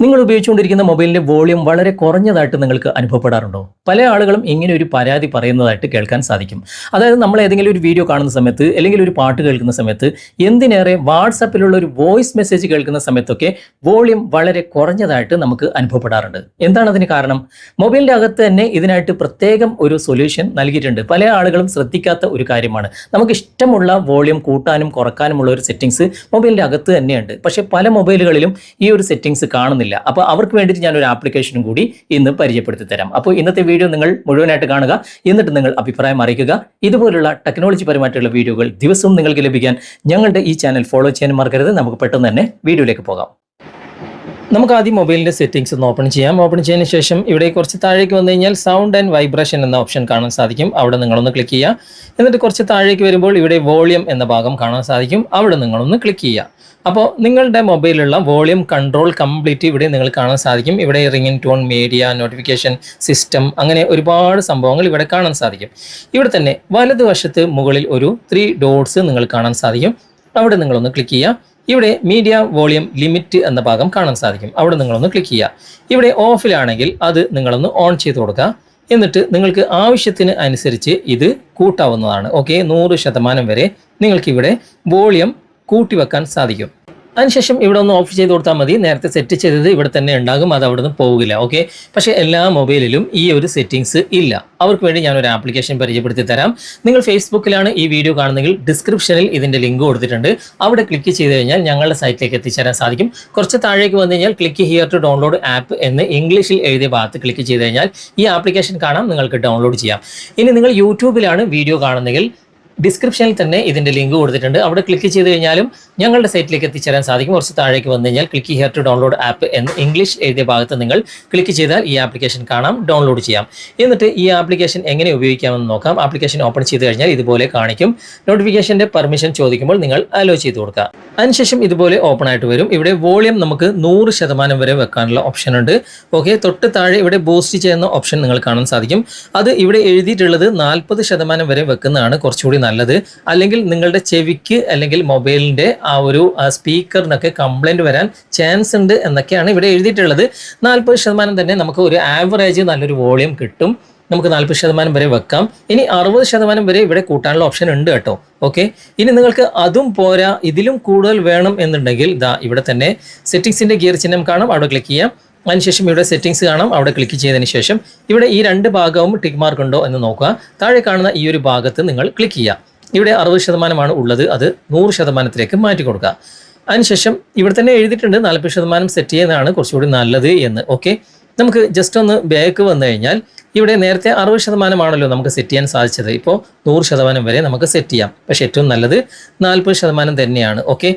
നിങ്ങൾ ഉപയോഗിച്ചുകൊണ്ടിരിക്കുന്ന മൊബൈലിന്റെ വോളിയം വളരെ കുറഞ്ഞതായിട്ട് നിങ്ങൾക്ക് അനുഭവപ്പെടാറുണ്ടോ? പല ആളുകളും ഇങ്ങനെ ഒരു പരാതി പറയുന്നതായിട്ട് കേൾക്കാൻ സാധിക്കും. അതായത് നമ്മൾ ഏതെങ്കിലും ഒരു വീഡിയോ കാണുന്ന സമയത്ത് അല്ലെങ്കിൽ ഒരു പാട്ട് കേൾക്കുന്ന സമയത്ത് എന്തിനേറെ വാട്സാപ്പിലുള്ള ഒരു വോയിസ് മെസ്സേജ് കേൾക്കുന്ന സമയത്തൊക്കെ വോളിയം വളരെ കുറഞ്ഞതായിട്ട് നമുക്ക് അനുഭവപ്പെടാറുണ്ട്. എന്താണ് അതിന് കാരണം? മൊബൈലിന്റെ അകത്ത് തന്നെ ഇതിനായിട്ട് പ്രത്യേകം ഒരു സൊല്യൂഷൻ നൽകിയിട്ടുണ്ട്. പല ആളുകളും ശ്രദ്ധിക്കാത്ത ഒരു കാര്യമാണ്. നമുക്ക് ഇഷ്ടമുള്ള വോളിയം കൂട്ടാനും കുറക്കാനുമുള്ള ഒരു സെറ്റിങ്സ് മൊബൈലിന്റെ അകത്ത് തന്നെയുണ്ട്. പക്ഷേ പല മൊബൈലുകളിലും ഈ ഒരു സെറ്റിങ്സ് കാണുന്നില്ല. അപ്പോൾ അവർക്ക് വേണ്ടിയിട്ട് ഞാൻ ഒരു ആപ്ലിക്കേഷനും കൂടി ഇന്ന് പരിചയപ്പെടുത്തി തരാം അപ്പോൾ ഇന്നത്തെ വീഡിയോ നിങ്ങൾ മുഴുവനായിട്ട് കാണുക. എന്നിട്ട് നിങ്ങൾ അഭിപ്രായം അറിയിക്കുക. ഇതുപോലുള്ള ടെക്നോളജി പരമായിട്ടുള്ള വീഡിയോകൾ ദിവസവും നിങ്ങൾക്ക് ലഭിക്കാൻ ഞങ്ങളുടെ ഈ ചാനൽ ഫോളോ ചെയ്യാൻ മറക്കരുത്. നമുക്ക് പെട്ടെന്ന് തന്നെ വീഡിയോയിലേക്ക് പോകാം. നമുക്ക് ആദ്യം മൊബൈലിന്റെ സെറ്റിംഗ്സ് ഒന്ന് ഓപ്പൺ ചെയ്യാം. ഓപ്പൺ ചെയ്തതിന് ശേഷം ഇവിടെ കുറച്ച് താഴേക്ക് വന്നു കഴിഞ്ഞാൽ സൗണ്ട് ആൻഡ് വൈബ്രേഷൻ എന്ന ഓപ്ഷൻ കാണാൻ സാധിക്കും. അവിടെ നിങ്ങളൊന്ന് ക്ലിക്ക് ചെയ്യുക. എന്നിട്ട് കുറച്ച് താഴേക്ക് വരുമ്പോൾ ഇവിടെ വോളിയം എന്ന ഭാഗം കാണാൻ സാധിക്കും. അവിടെ നിങ്ങളൊന്ന് ക്ലിക്ക് ചെയ്യുക. അപ്പോൾ നിങ്ങളുടെ മൊബൈലിലുള്ള വോളിയം കൺട്രോൾ കംപ്ലീറ്റ് ഇവിടെ നിങ്ങൾ കാണാൻ സാധിക്കും. ഇവിടെ ringtone media notification system അങ്ങനെ ഒരുപാട് സംഭവങ്ങൾ ഇവിടെ കാണാൻ സാധിക്കും. ഇവിടെ തന്നെ വലതുവശത്ത് മുകളിൽ ഒരു ത്രീ ഡോട്ട്സ് നിങ്ങൾ കാണാൻ സാധിക്കും. അവിടെ നിങ്ങളൊന്ന് ക്ലിക്ക് ചെയ്യുക. ഇവിടെ മീഡിയ വോളിയം ലിമിറ്റ് എന്ന ഭാഗം കാണാൻ സാധിക്കും. അവിടെ നിങ്ങളൊന്ന് ക്ലിക്ക് ചെയ്യുക. ഇവിടെ ഓഫിലാണെങ്കിൽ അത് നിങ്ങളൊന്ന് ഓൺ ചെയ്ത് കൊടുക്കുക. എന്നിട്ട് നിങ്ങൾക്ക് ആവശ്യത്തിന് അനുസരിച്ച് ഇത് കൂട്ടാവുന്നതാണ്. ഓക്കെ നൂറ് ശതമാനം വരെ നിങ്ങൾക്കിവിടെ വോളിയം കൂട്ടിവെക്കാൻ സാധിക്കും. അതിനുശേഷം ഇവിടെ ഒന്ന് ഓഫ് ചെയ്ത് കൊടുത്താൽ മതി. നേരത്തെ സെറ്റ് ചെയ്തത് ഇവിടെ തന്നെ ഉണ്ടാകും. അത് അവിടെ നിന്ന് പോകില്ല. ഓക്കെ പക്ഷേ എല്ലാ മൊബൈലിലും ഈ ഒരു സെറ്റിങ്സ് ഇല്ല. അവർക്ക് വേണ്ടി ഞാൻ ഒരു ആപ്ലിക്കേഷൻ പരിചയപ്പെടുത്തി തരാം. നിങ്ങൾ ഫേസ്ബുക്കിലാണ് ഈ വീഡിയോ കാണുന്നെങ്കിൽ ഡിസ്ക്രിപ്ഷനിൽ ഇതിന്റെ ലിങ്ക് കൊടുത്തിട്ടുണ്ട്. അവിടെ ക്ലിക്ക് ചെയ്ത് കഴിഞ്ഞാൽ ഞങ്ങളുടെ സൈറ്റിലേക്ക് എത്തിച്ചേരാൻ സാധിക്കും. കുറച്ച് താഴേക്ക് വന്നു കഴിഞ്ഞാൽ click here to download app എന്ന് ഇംഗ്ലീഷിൽ എഴുതിയ ഭാഗത്ത് ക്ലിക്ക് ചെയ്ത് കഴിഞ്ഞാൽ ഈ ആപ്ലിക്കേഷൻ കാണാം. നിങ്ങൾക്ക് ഡൗൺലോഡ് ചെയ്യാം. ഇനി നിങ്ങൾ യൂട്യൂബിലാണ് വീഡിയോ കാണുന്നെങ്കിൽ ഡിസ്ക്രിപ്ഷനിൽ തന്നെ ഇതിന്റെ ലിങ്ക് കൊടുത്തിട്ടുണ്ട്. അവിടെ ക്ലിക്ക് ചെയ്ത് കഴിഞ്ഞാലും ഞങ്ങളുടെ സൈറ്റിലേക്ക് എത്തിച്ചേരാൻ സാധിക്കും. കുറച്ച് താഴേക്ക് വന്നു കഴിഞ്ഞാൽ click here to download app എന്ന് ഇംഗ്ലീഷ് എഴുതിയ ഭാഗത്ത് നിങ്ങൾ ക്ലിക്ക് ചെയ്താൽ ഈ ആപ്ലിക്കേഷൻ കാണാം ഡൗൺലോഡ് ചെയ്യാം. എന്നിട്ട് ഈ ആപ്ലിക്കേഷൻ എങ്ങനെ ഉപയോഗിക്കാമെന്ന് നോക്കാം. ആപ്ലിക്കേഷൻ ഓപ്പൺ ചെയ്ത് കഴിഞ്ഞാൽ ഇതുപോലെ കാണിക്കും. നോട്ടിഫിക്കേഷന്റെ പെർമിഷൻ ചോദിക്കുമ്പോൾ നിങ്ങൾ അലോ ചെയ്ത് കൊടുക്കുക. അതിനുശേഷം ഇതുപോലെ ഓപ്പൺ ആയിട്ട് വരും. ഇവിടെ വോളിയം നമുക്ക് നൂറ് ശതമാനം വരെ വെക്കാനുള്ള ഓപ്ഷൻ ഉണ്ട്. ഓക്കെ തൊട്ട് താഴെ ഇവിടെ ബൂസ്റ്റ് ചെയ്യുന്ന ഓപ്ഷൻ നിങ്ങൾ കാണാൻ സാധിക്കും. അത് ഇവിടെ എഴുതിയിട്ടുള്ളത് നാൽപ്പത് ശതമാനം വരെ വെക്കുന്നതാണ്. കുറച്ചുകൂടി നല്ലത്. അല്ലെങ്കിൽ നിങ്ങളുടെ ചെവിക്ക് അല്ലെങ്കിൽ മൊബൈലിന്റെ ആ ഒരു സ്പീക്കറിനൊക്കെ കംപ്ലൈന്റ് വരാൻ ചാൻസ് ഉണ്ട് എന്നൊക്കെയാണ് ഇവിടെ എഴുതിയിട്ടുള്ളത്. നാൽപ്പത് ശതമാനം തന്നെ നമുക്ക് ഒരു ആവറേജ് നല്ലൊരു വോളിയം കിട്ടും. നമുക്ക് നാൽപ്പത് ശതമാനം വരെ വെക്കാം. ഇനി അറുപത് ശതമാനം വരെ ഇവിടെ കൂട്ടാനുള്ള ഓപ്ഷൻ ഉണ്ട് കേട്ടോ. ഓക്കെ? ഇനി നിങ്ങൾക്ക് അതും പോരാ ഇതിലും കൂടുതൽ വേണം എന്നുണ്ടെങ്കിൽ ഇതാ ഇവിടെ തന്നെ സെറ്റിങ്സിന്റെ ഗിയർ ചിഹ്നം കാണാം. അവിടെ ക്ലിക്ക് ചെയ്യാം. അതിനുശേഷം ഇവിടെ സെറ്റിംഗ്സ് കാണാം. അവിടെ ക്ലിക്ക് ചെയ്തതിന് ശേഷം ഇവിടെ ഈ രണ്ട് ഭാഗവും ടിക്ക് മാർക്ക് ഉണ്ടോ എന്ന് നോക്കുക. താഴെ കാണുന്ന ഈ ഒരു ഭാഗത്ത് നിങ്ങൾ ക്ലിക്ക് ചെയ്യുക. ഇവിടെ അറുപത് ശതമാനമാണ് ഉള്ളത്. അത് നൂറ് ശതമാനത്തിലേക്ക് മാറ്റി കൊടുക്കുക. അതിനുശേഷം ഇവിടെ തന്നെ എഴുതിയിട്ടുണ്ട് നാൽപ്പത് ശതമാനം സെറ്റ് ചെയ്യുന്നതാണ് കുറച്ചുകൂടി നല്ലത് എന്ന്. ഓക്കെ നമുക്ക് ജസ്റ്റ് ഒന്ന് ബാക്ക് വന്നു കഴിഞ്ഞാൽ ഇവിടെ നേരത്തെ അറുപത് ശതമാനമാണല്ലോ നമുക്ക് സെറ്റ് ചെയ്യാൻ സാധിച്ചത്. ഇപ്പോൾ നൂറ് ശതമാനം വരെ നമുക്ക് സെറ്റ് ചെയ്യാം. പക്ഷേ ഏറ്റവും നല്ലത് നാൽപ്പത് ശതമാനം തന്നെയാണ്. ഓക്കെ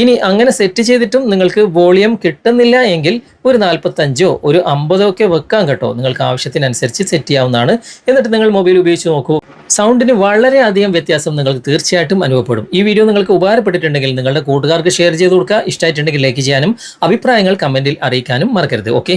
ഇനി അങ്ങനെ സെറ്റ് ചെയ്തിട്ടും നിങ്ങൾക്ക് വോളിയം കിട്ടുന്നില്ല എങ്കിൽ ഒരു നാൽപ്പത്തഞ്ചോ ഒരു അമ്പതോ ഒക്കെ വെക്കാം കേട്ടോ. നിങ്ങൾക്ക് ആവശ്യത്തിനനുസരിച്ച് സെറ്റ് ചെയ്യാവുന്നതാണ്. എന്നിട്ട് നിങ്ങൾ മൊബൈൽ ഉപയോഗിച്ച് നോക്കൂ. സൗണ്ടിന് വളരെയധികം വ്യത്യാസം നിങ്ങൾക്ക് തീർച്ചയായിട്ടും അനുഭവപ്പെടും. ഈ വീഡിയോ നിങ്ങൾക്ക് ഉപകാരപ്പെട്ടിട്ടുണ്ടെങ്കിൽ നിങ്ങളുടെ കൂട്ടുകാർക്ക് ഷെയർ ചെയ്ത് കൊടുക്കുക. ഇഷ്ടമായിട്ടുണ്ടെങ്കിൽ ലൈക്ക് ചെയ്യാനും അഭിപ്രായങ്ങൾ കമന്റിൽ അറിയിക്കാനും മറക്കരുത്. ഓക്കെ